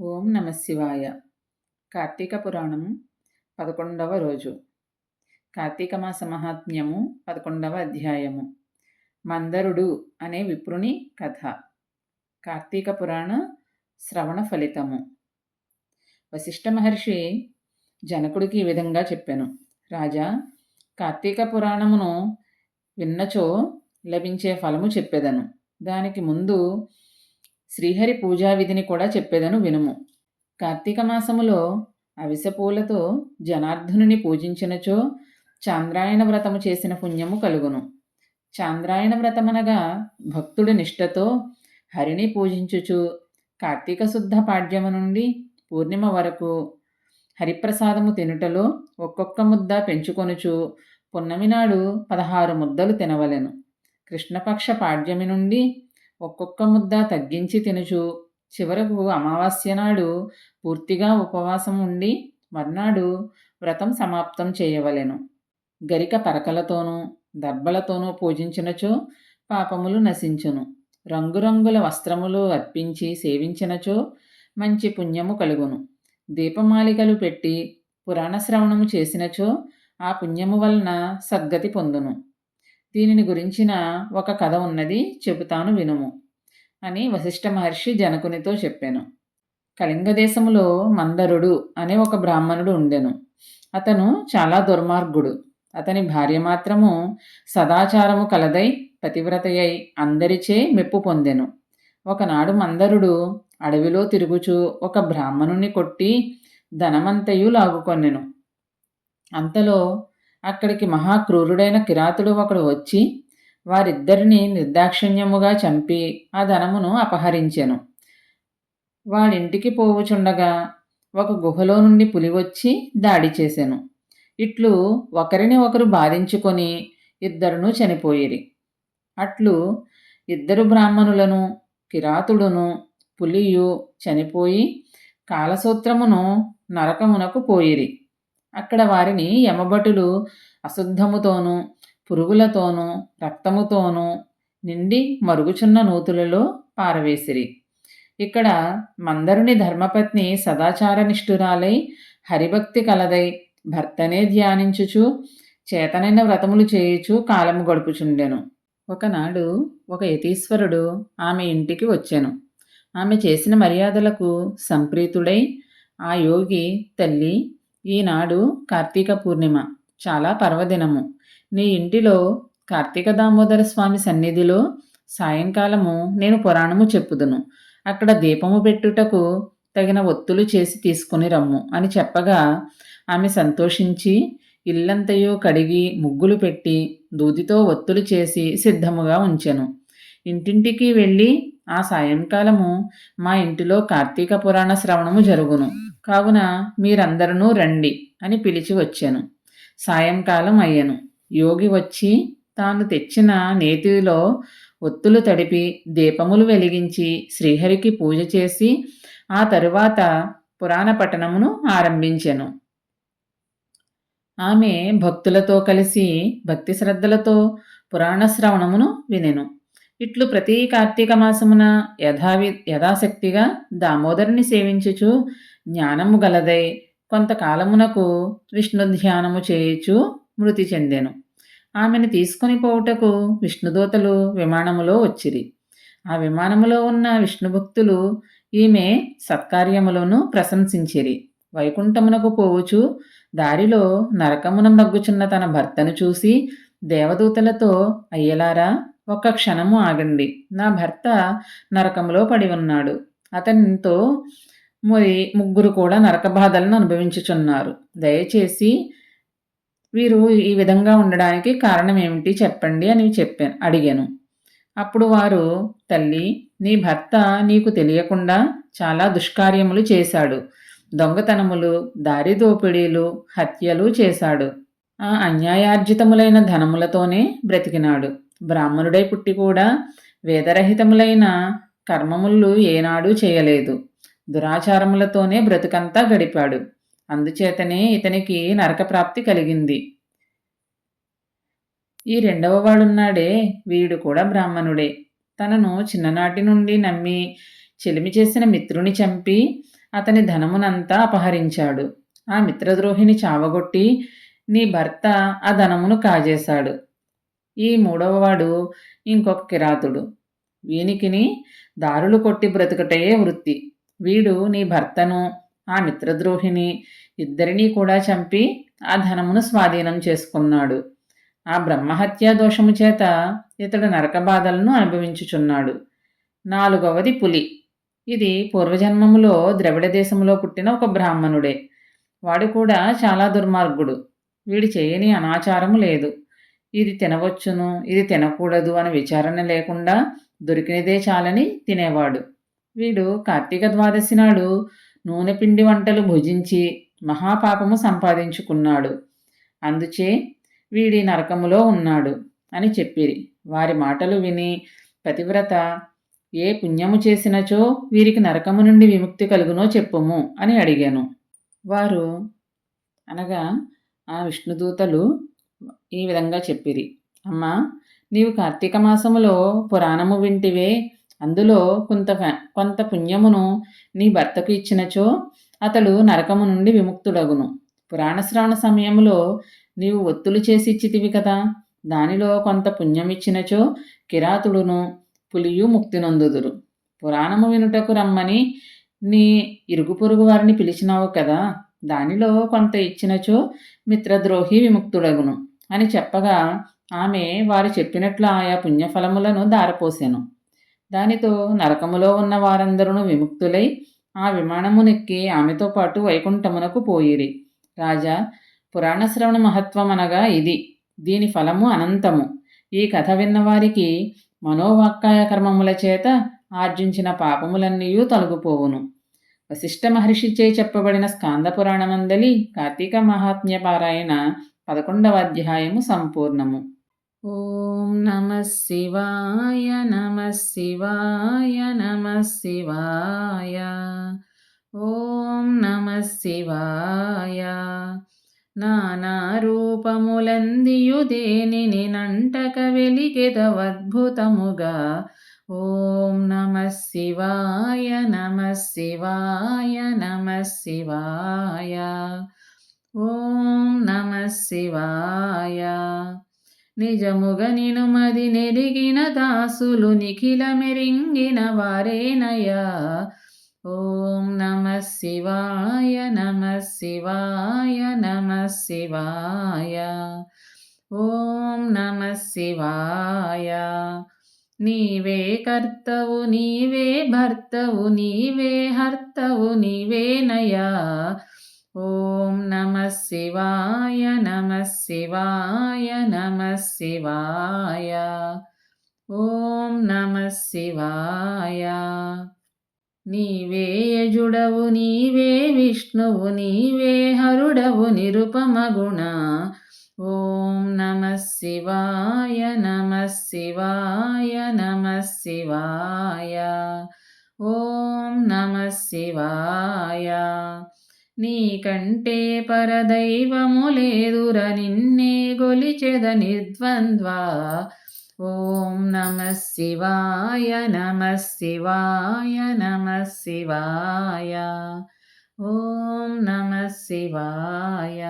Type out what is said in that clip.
ఓం నమ శివాయ. కార్తీక పురాణం పదకొండవ రోజు. కార్తీక మాస మహాత్మ్యము పదకొండవ అధ్యాయము. మందరుడు అనే విప్రుని కథ. కార్తీక పురాణ శ్రవణ ఫలితము. వశిష్ఠ మహర్షి జనకుడికి ఈ విధంగా చెప్పాను. రాజా కార్తీక పురాణమును విన్నచో లభించే ఫలము చెప్పెదను. దానికి ముందు శ్రీహరి పూజా విధిని కూడా చెప్పేదను వినుము. కార్తీక మాసములో అవిసపూలతో జనార్దనుని పూజించినచో చాంద్రాయణ వ్రతము చేసిన పుణ్యము కలుగును. చాంద్రాయణ వ్రతమనగా భక్తుడి నిష్టతో హరిని పూజించుచు కార్తీక శుద్ధ పాడ్యము నుండి పూర్ణిమ వరకు హరిప్రసాదము తినుటలో ఒక్కొక్క ముద్ద పెంచుకొనుచు పున్నమి నాడు పదహారు ముద్దలు తినవలెను. కృష్ణపక్ష పాడ్యమి నుండి ఒక్కొక్క ముద్ద తగ్గించి తినుచు. చివరకు అమావాస్య నాడు పూర్తిగా ఉపవాసం ఉండి మర్నాడు వ్రతం సమాప్తం చేయవలెను. గరిక పరకలతోనూ దర్భలతోనూ పూజించినచో పాపములు నశించును. రంగురంగుల వస్త్రములు అర్పించి సేవించినచో మంచి పుణ్యము కలుగును. దీపమాలికలు పెట్టి పురాణ శ్రవణము చేసినచో ఆ పుణ్యము వలన సద్గతి పొందును. దీనిని గురించిన ఒక కథ ఉన్నది చెబుతాను వినుము అని వశిష్ఠ మహర్షి జనకునితో చెప్పాను. కళింగ దేశములో మందరుడు అనే ఒక బ్రాహ్మణుడు ఉండెను. అతను చాలా దుర్మార్గుడు. అతని భార్య మాత్రము సదాచారము కలదై పతివ్రతయై అందరిచే మెప్పు పొందెను. ఒకనాడు మందరుడు అడవిలో తిరుగుచూ ఒక బ్రాహ్మణుని కొట్టి ధనమంతయు లాగుకొన్నెను. అంతలో అక్కడికి మహాక్రూరుడైన కిరాతుడు ఒకడు వచ్చి వారిద్దరిని నిర్దాక్షిణ్యముగా చంపి ఆ ధనమును అపహరించెను. వాడింటికి పోవుచుండగా ఒక గుహలో నుండి పులి వచ్చి దాడి చేశాను ఇట్లు ఒకరిని ఒకరు బాధించుకొని ఇద్దరును చనిపోయిరి. అట్లు ఇద్దరు బ్రాహ్మణులను కిరాతుడును పులియు చనిపోయి కాలసూత్రమును నరకమునకు పోయిరి. అక్కడ వారిని యమభటులు అశుద్ధముతోనూ పురుగులతోనూ రక్తముతోనూ నిండి మరుగుచున్న నూతులలో పారవేసిరి. ఇక్కడ మందరుని ధర్మపత్ని సదాచారనిష్ఠురాలై హరిభక్తి కలదై భర్తనే ధ్యానించుచు చేతనైన వ్రతములు చేయుచు కాలము గడుపుచుండెను. ఒకనాడు ఒక యతీశ్వరుడు ఆమె ఇంటికి వచ్చాను. ఆమె చేసిన మర్యాదలకు సంప్రీతుడై ఆ యోగి తల్లి ఈనాడు కార్తీక పూర్ణిమ. చాలా పర్వదినము. నీ ఇంటిలో కార్తీక దామోదర స్వామి సన్నిధిలో సాయంకాలము నేను పురాణము చెప్పుదును. అక్కడ దీపము పెట్టుటకు తగిన ఒత్తులు చేసి తీసుకుని రమ్ము అని చెప్పగా ఆమె సంతోషించి ఇల్లంతయో కడిగి ముగ్గులు పెట్టి దూదితో ఒత్తులు చేసి సిద్ధముగా ఉంచెను. ఇంటింటికి వెళ్ళి ఆ సాయంకాలము మా ఇంటిలో కార్తీక పురాణ శ్రవణము జరుగును. కావున మీరందరూ రండి అని పిలిచి వచ్చాను. సాయంకాలం అయ్యను. యోగి వచ్చి తాను తెచ్చిన నేతిలో ఒత్తులు తడిపి దీపములు వెలిగించి శ్రీహరికి పూజ చేసి ఆ తరువాత పురాణ పఠనమును ఆరంభించెను. ఆమె భక్తులతో కలిసి భక్తి శ్రద్ధలతో పురాణ శ్రవణమును వినెను. ఇట్లు ప్రతి కార్తీక మాసమున యథావి యథాశక్తిగా దామోదరుని సేవించుచు జ్ఞానము గలదై కొంతకాలమునకు విష్ణు ధ్యానము చేయుచు మృతి చెందెను. ఆమెను తీసుకుని పోవుటకు విష్ణుదూతలు విమానములో వచ్చిరి. ఆ విమానములో ఉన్న విష్ణుభక్తులు ఈమె సత్కార్యములను ప్రశంసించిరి. వైకుంఠమునకు పోవుచు దారిలో నరకమున మగ్గుచున్న తన భర్తను చూసి దేవదూతలతో అయ్యలారా ఒక్క క్షణము ఆగండి. నా భర్త నరకములో పడి ఉన్నాడు. అతనితో మరి ముగ్గురు కూడా నరక బాధలను అనుభవించుచున్నారు. దయచేసి వీరు ఈ విధంగా ఉండడానికి కారణం ఏమిటి చెప్పండి అని చెప్పాను అడిగాను. అప్పుడు వారు తల్లి నీ భర్త నీకు తెలియకుండా చాలా దుష్కార్యములు చేశాడు. దొంగతనములు దారి దోపిడీలు హత్యలు చేశాడు. ఆ అన్యాయార్జితములైన ధనములతోనే బ్రతికినాడు. బ్రాహ్మణుడై పుట్టి కూడా వేదరహితములైన కర్మములు ఏనాడు చేయలేదు. దురాచారములతోనే బ్రతుకంతా గడిపాడు. అందుచేతనే ఇతనికి నరకప్రాప్తి కలిగింది. ఈ రెండవ వాడున్నాడే వీడు కూడా బ్రాహ్మణుడే. తనను చిన్ననాటి నుండి నమ్మి చెలిమి చేసిన మిత్రుని చంపి అతని ధనమునంతా అపహరించాడు. ఆ మిత్రద్రోహిని చావగొట్టి నీ భర్త ఆ ధనమును కాజేశాడు. ఈ మూడవవాడు ఇంకొక కిరాతుడు. వీనికిని దారులు కొట్టి బ్రతుకటయే వృత్తి. వీడు నీ భర్తను ఆ మిత్రద్రోహిని ఇద్దరినీ కూడా చంపి ఆ ధనమును స్వాధీనం చేసుకున్నాడు. ఆ బ్రహ్మహత్యా దోషము చేత ఇతడు నరక బాధలను అనుభవించుచున్నాడు. నాలుగవది పులి. ఇది పూర్వజన్మములో ద్రవిడ దేశంలో పుట్టిన ఒక బ్రాహ్మణుడే. వాడు కూడా చాలా దుర్మార్గుడు. వీడి చేయని అనాచారము లేదు. ఇది తినవచ్చును ఇది తినకూడదు అని విచారణ లేకుండా దొరికినదే చాలని తినేవాడు. వీడు కార్తీక ద్వాదశి నాడు నూనె పిండి వంటలు భుజించి మహాపాపము సంపాదించుకున్నాడు. అందుచే వీడి నరకములో ఉన్నాడు అని చెప్పిరి. వారి మాటలు విని పతివ్రత ఏ పుణ్యము చేసినచో వీరికి నరకము నుండి విముక్తి కలుగునో చెప్పుము అని అడిగాను. వారు అనగా ఆ విష్ణుదూతలు ఈ విధంగా చెప్పిరి. అమ్మా నీవు కార్తీక మాసములో పురాణము వింటివే అందులో కొంత కొంత పుణ్యమును నీ భర్తకు ఇచ్చినచో అతడు నరకము నుండి విముక్తుడగును. పురాణశ్రవణ సమయంలో నీవు ఒత్తులు చేసి ఇచ్చితివి కదా దానిలో కొంత పుణ్యమిచ్చినచో కిరాతుడును పులియు ముక్తి నొందుదురు పురాణము వినుటకు రమ్మని నీ ఇరుగు పొరుగు వారిని పిలిచినావు కదా దానిలో కొంత ఇచ్చినచో మిత్రద్రోహి విముక్తుడగును అని చెప్పగా ఆమె వారు చెప్పినట్లు ఆయా పుణ్యఫలములను దారపోసాను దానితో నరకములో ఉన్న వారందరూ విముక్తులై ఆ విమానమునెక్కి ఆమెతో పాటు వైకుంఠమునకు పోయిరి. రాజా పురాణ శ్రవణ మహత్వం అనగా ఇది. దీని ఫలము అనంతము. ఈ కథ విన్నవారికి మనోవాక్కాయ కర్మముల చేత ఆర్జించిన పాపములన్నీ తొలగిపోవును. వశిష్ఠ మహర్షిచే చెప్పబడిన స్కాంద పురాణమందలి కార్తీక మహాత్మ్య పారాయణ పదకొండవ అధ్యాయము సంపూర్ణము. ఓం నమ శివాయ నమ శివాయ నమ శివాయ. ఓం నమ శివాయ. నానారూపములందియు దేనిని నంటక వెలిగెదవద్భుతముగా. ఓం నమ శివాయ నమ శివాయ నమ శివాయ. ఓం నమ శివాయ. నిజముగా నేను మది నెరిగిన దాసులు నిఖిల మెరింగిన వారేనయా ఓం నమ శివాయ నమ శివాయ నమ శివాయ. ఓం నమ శివాయ. నీవే కర్తవు నీవే భర్తవు నీవే హర్తవు నీవేనయా ఓం నమ శివాయ నమ శివాయ నమ శివాయ. ఓం నమ శివాయ. నీవే యజుడవు నీవే విష్ణువు నీవే హరుడవు నిరుపమగుణ. ఓం నమ శివాయ నమ శివాయ నమ శివాయ. ఓం నమ శివాయ. నీకంటే పరదైవము లేదుర నిన్నే గొలిచెద నిర్ద్వంద్వ. ఓం నమ శివాయ నమ శివాయ నమ శివాయ. ఓం నమ శివాయ.